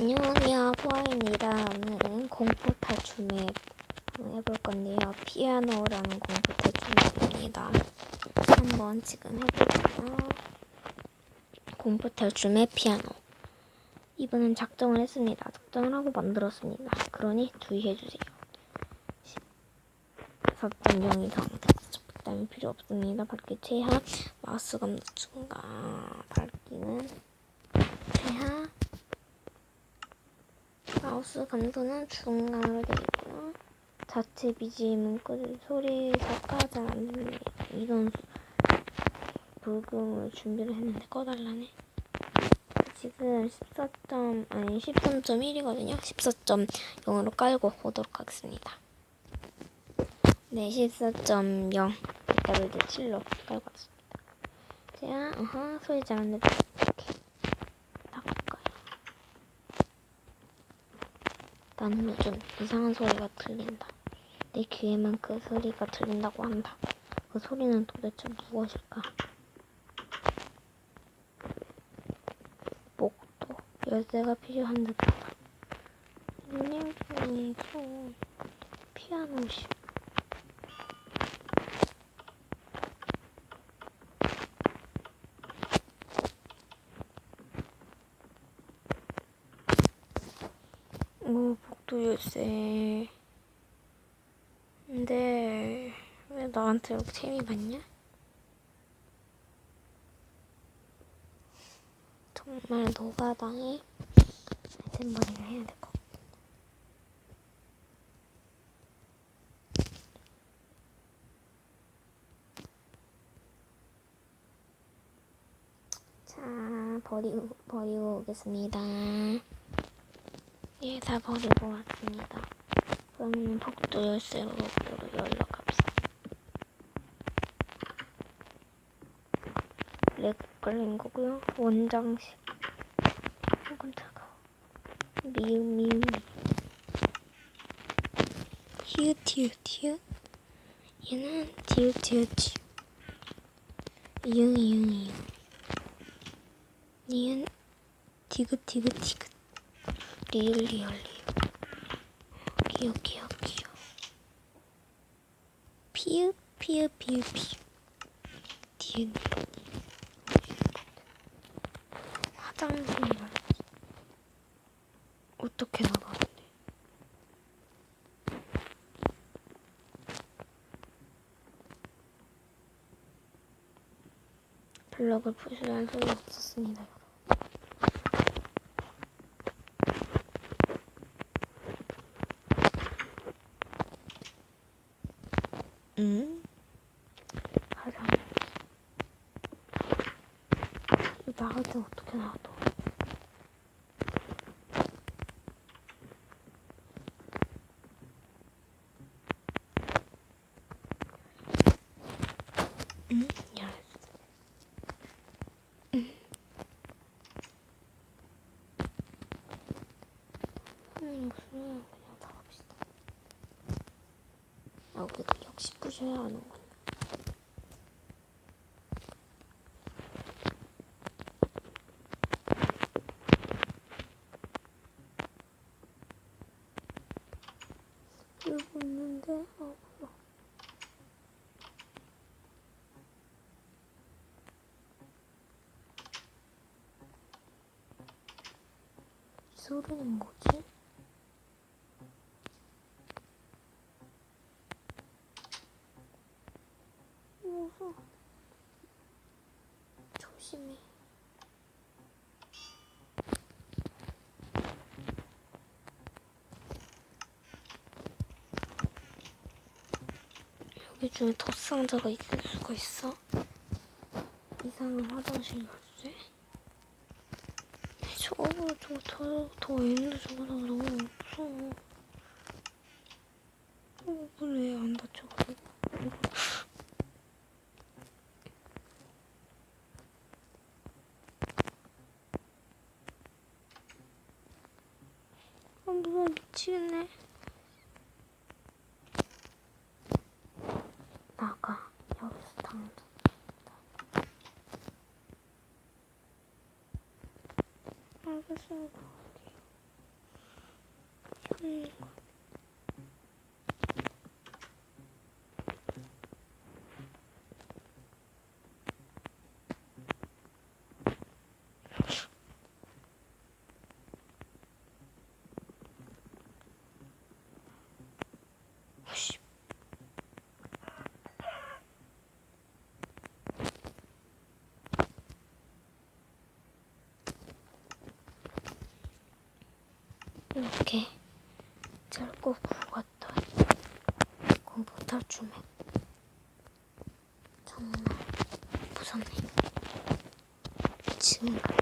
안녕하세요, 포아입니다. 오늘은 공포 탈출 맵 해볼 건데요. 피아노라는 공포 탈출 맵입니다. 한번 지금 해볼게요. 공포 맵 피아노. 이번엔 작정을 했습니다. 작정을 하고 만들었습니다. 그러니 주의해주세요. 14.0 이상 부담이 필요 없습니다. 밝기 최하, 감도 중간, 밝기는 최하, 마우스 감도는 중간으로 되어 있고요. 자체 BGM은 끄 소리 들리네요. 이런 불금을 준비를 했는데 꺼달라네. 지금 14점 아니 13.1이거든요. 14.0으로 깔고 보도록 하겠습니다. 네, 14.0 이따를 이제 7로 깔고 왔습니다. 자, 어허, 소리 잘안 들려. 이렇게 나갈까요? 나는 요즘 이상한 소리가 들린다. 내 귀에만 그 소리가 들린다고 한다. 그 소리는 도대체 무엇일까? 목도 열쇠가 필요한 듯하다. 인형 중에서 피아노 시. 오, 복도 열쇠. 근데 왜 나한테 이렇게 재미 받냐? 정말 노가당에 아이템머리를 해야 될 것. 자, 버리고, 버리고 오겠습니다. 예, 다 버리고 왔습니다. 그러면 복도 열쇠로 열러 갑시다. 렉 걸린 거고요. 원장식. 조금 차가워. 미우 미우 미. 히읗 히읗 히읗. 얘는 디귿 디귿 디귿. 이응 이응 이응. 니은 디귿 디귿 디귿. 리을 리을 리을. 기억 기억 기억. 피읍 피읍 피읍 피읍. 디은 화장실 어떻게 나가는데? 블럭을 부수한 소리 없었습니다. 응? 가자. 나갈 때 어떻게 나가도. 응? 응. 무슨 그냥 나갑시다. 아, 오케이. 19시 해야 하는 거. 여기 있는데, 어, 소리는 뭐지? 여기 중에 덧상자가 있을 수가 있어? 이상한 화장실 열쇠? 저거 저거 더, 더 있는데 저거 너무 무서워. 어, 왜안 다쳐가지고. 아, 무서워 미치겠네. arkasını kapatayım. Şurayı. 이렇게 짧고 굵었던 컴퓨터 주맥 정말 무섭네. 지금까지